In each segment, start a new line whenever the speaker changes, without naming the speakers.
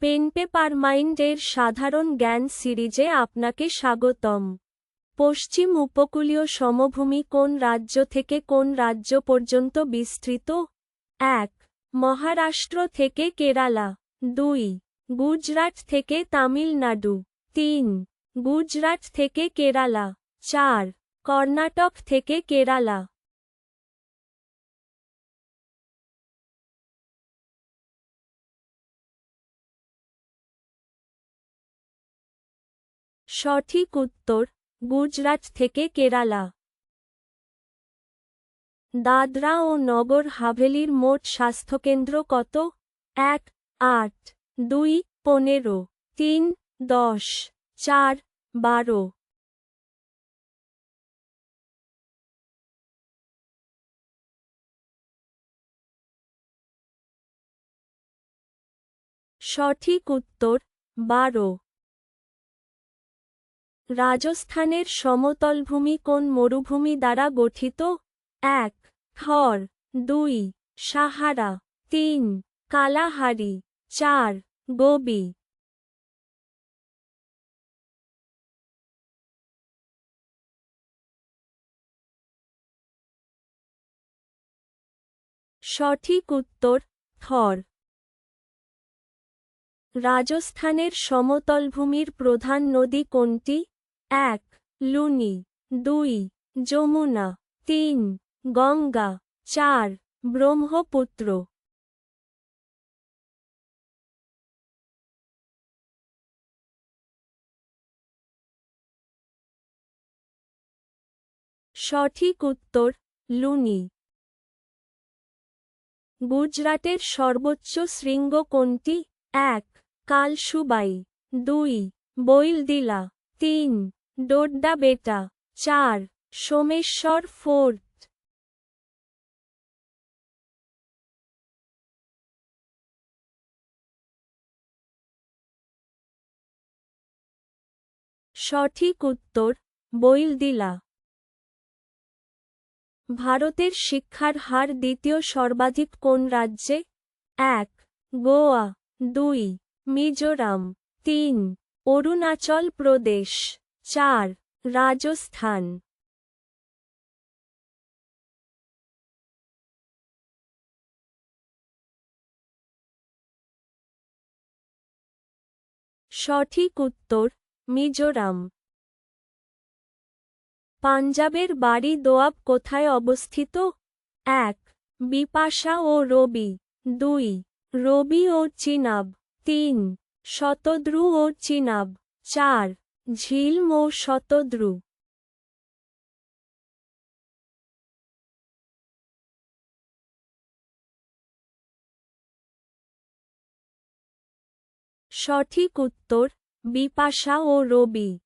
Pen paper মাইন্ডের সাধারণ জ্ঞান সিরিজে আপনাকে স্বাগতম। পশ্চিম উপকূলীয় সমভূমি কোন রাজ্য থেকে কোন রাজ্য পর্যন্ত বিস্তৃত? এক, মহারাষ্ট্র থেকে কেরালা। দুই, গুজরাট থেকে তামিলনাড়ু। তিন, গুজরাট থেকে কেরালা। চার, কর্ণাটক থেকে কেরালা। সঠিক উত্তর গুজরাট থেকে কেরালা। দাদরা ও নগর হাভেলির মোট স্বাস্থ্যকেন্দ্র কত? এক, আট, দুই, পনেরো, তিন, দশ, চার, বারো। সঠিক উত্তর বারো। রাজস্থানের সমতলভূমি কোন মরুভূমি দ্বারা গঠিত? এক, থর, দুই, সাহারা, তিন, কালাহারি, চার, গোবি। সঠিক উত্তর, থর। রাজস্থানের সমতলভূমির প্রধান নদী কোনটি? এক, লুনি, দুই, যমুনা, তিন, গঙ্গা, চার, ব্রহ্মপুত্র। সঠিক উত্তর, লুনি। গুজরাটের সর্বোচ্চ শৃঙ্গ কোনটি? এক, কালসুবাই, দুই বইলদিলা তিন ডোড্ডা বেটা, চার, সোমেশ্বর ফোর্ট। সঠিক উত্তর, বইলদিলা। ভারতের শিক্ষার হার দ্বিতীয় সর্বাধিক কোন রাজ্যে? এক, গোয়া। দুই, মিজোরাম। তিন, অরুণাচল প্রদেশ। চার, রাজস্থান। সঠিক উত্তর, মিজোরাম। পাঞ্জাবের বাড়ি দোয়াব কোথায় অবস্থিত? এক, বিপাশা ও রবি। দুই, রবি ও চিনাব। তিন, শতদ্রু ও চিনাব। চার ঝিলম ও শতদ্রু। সঠিক উত্তর, বিপাশা ও রবি।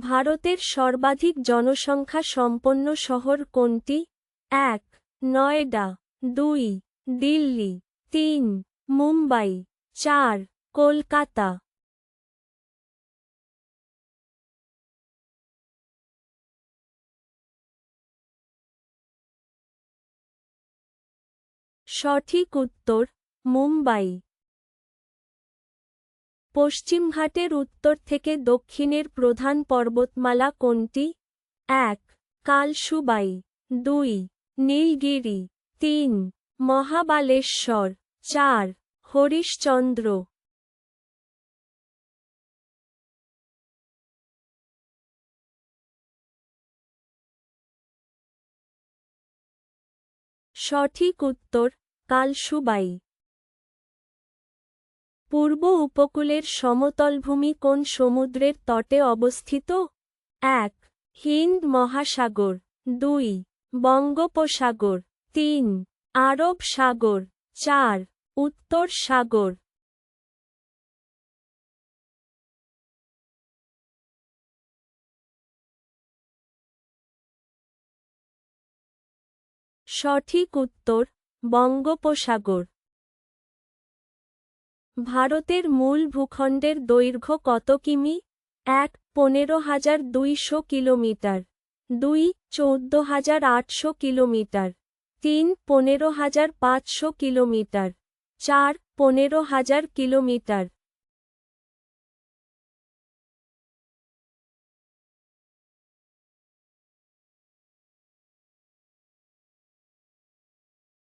ভারতের সর্বাধিক জনসংখ্যা সম্পন্ন শহর কোনটি? এক, নয়ডা, দুই, দিল্লি, তিন, মুম্বাই, চার, কলকাতা। সঠিক উত্তর, মুম্বাই। পশ্চিমঘাটের উত্তর থেকে দক্ষিণের প্রধান পর্বতমালা কোনটি? এক, কালসুবাই। দুই, নীলগিরি। তিন, মহাবালেশ্বর। চার, হরিশচন্দ্র। সঠিক উত্তর কালসুবাই পূর্ব উপকূলের সমতলভূমি কোন সমুদ্রের তটে অবস্থিত? এক, হিন্দ মহাসাগর। দুই, বঙ্গোপসাগর। তিন, আরব সাগর। চার, উত্তর সাগর। সঠিক উত্তর বঙ্গোপসাগর। ভারতের মূল ভূখণ্ডের দৈর্ঘ্য কত কিমি? এক, পনেরো হাজার দুইশো কিলোমিটার। দুই, চৌদ্দ হাজার আটশো কিলোমিটার। তিন, পনেরো হাজার পাঁচশো কিলোমিটার। চার, পনেরো হাজার কিলোমিটার।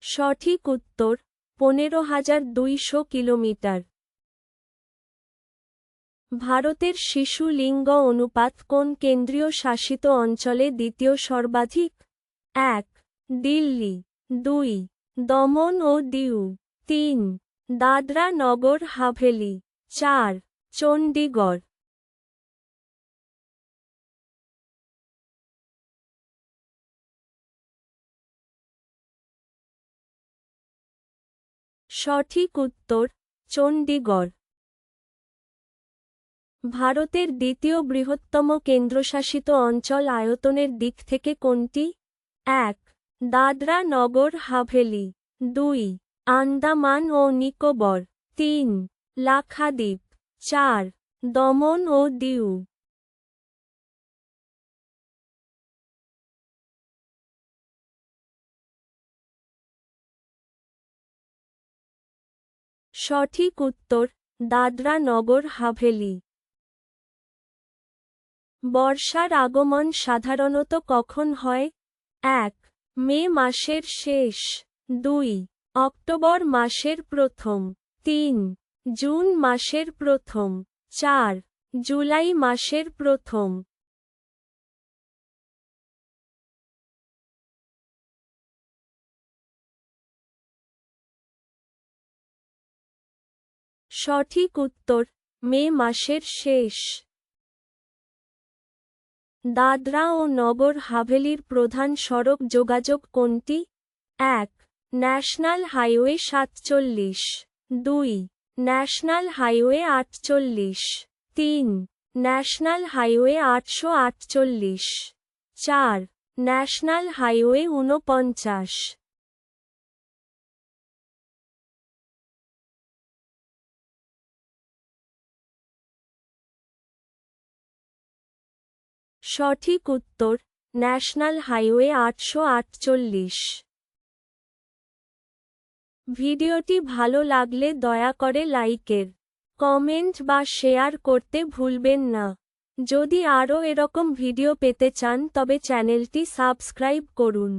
সঠিক উত্তর, পনেরো হাজার দুইশো কিলোমিটার। ভারতের শিশু লিঙ্গ অনুপাত কোন কেন্দ্রীয় শাসিত অঞ্চলে দ্বিতীয় সর্বাধিক? এক, দিল্লি, দুই, দমন ও দিউ, তিন, দাদরা নগর হাভেলি, চার, চণ্ডীগড়। সঠিক উত্তর চণ্ডীগড় ভারতের দ্বিতীয় বৃহত্তম কেন্দ্রশাসিত অঞ্চল আয়তনের দিক থেকে কোনটি? এক, দাদরা নগর হাভেলি। দুই, আন্দামান ও নিকোবর। তিন, লাক্ষাদ্বীপ। চার, দমন ও দিউ। সঠিক উত্তর দাদরা নগর হাভেলি। বর্ষার আগমন সাধারণত কখন হয়? এক, মে মাসের শেষ। দুই, অক্টোবর মাসের প্রথম। তিন, জুন মাসের প্রথম। চার, জুলাই মাসের প্রথম। সঠিক উত্তর, মে মাসের শেষ। দাদরা ও নগর হাভেলির প্রধান সড়ক যোগাযোগ কোনটি? এক, ন্যাশনাল হাইওয়ে সাতচল্লিশ। দুই, ন্যাশনাল হাইওয়ে আটচল্লিশ। তিন, ন্যাশনাল হাইওয়ে আটশো আটচল্লিশ। চার, ন্যাশনাল হাইওয়ে ঊনপঞ্চাশ। সঠিক উত্তর, ন্যাশনাল হাইওয়ে আটশো আটচল্লিশ। ভিডিওটি ভালো লাগলে দয়া করে লাইকের, কমেন্ট বা শেয়ার করতে ভুলবেন না। যদি আরও এরকম ভিডিও পেতে চান তবে চ্যানেলটি সাবস্ক্রাইব করুন।